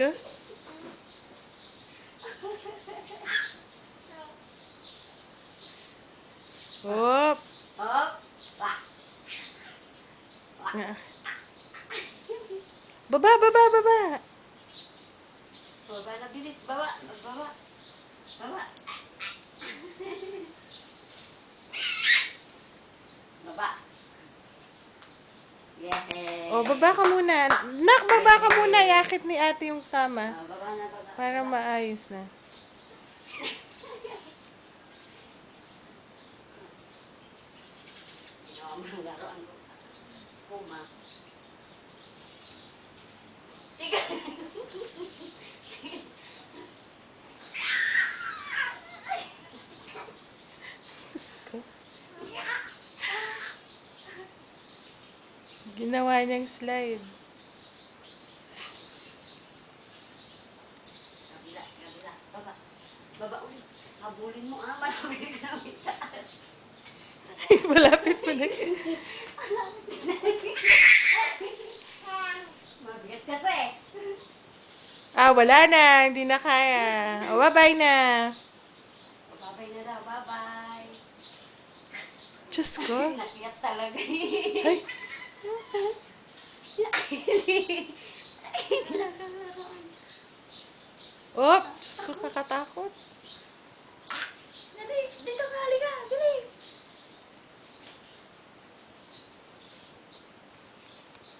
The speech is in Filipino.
ka? Hop! Hop! Baba, baba, baba! Baba na bilis. Baba. Baba. Baba. Baba. Yes. O, baba ka muna. Nak, baba ka muna. Yakit ni ate yung kama. Para maayos na. Diyos ko. Ginawa niyang slide. Kabila, kabila. Baba. Baba ulit. Habulin mo ah. Malapit na itaas. Malapit mo na. Mabigat kasi. Ah, wala na. Hindi na kaya. O, bye-bye na. Babay na daw. Bye-bye. Diyos ko. Nakiyat talaga. Ay, Naman. oh, Diyos ko, kakatakot.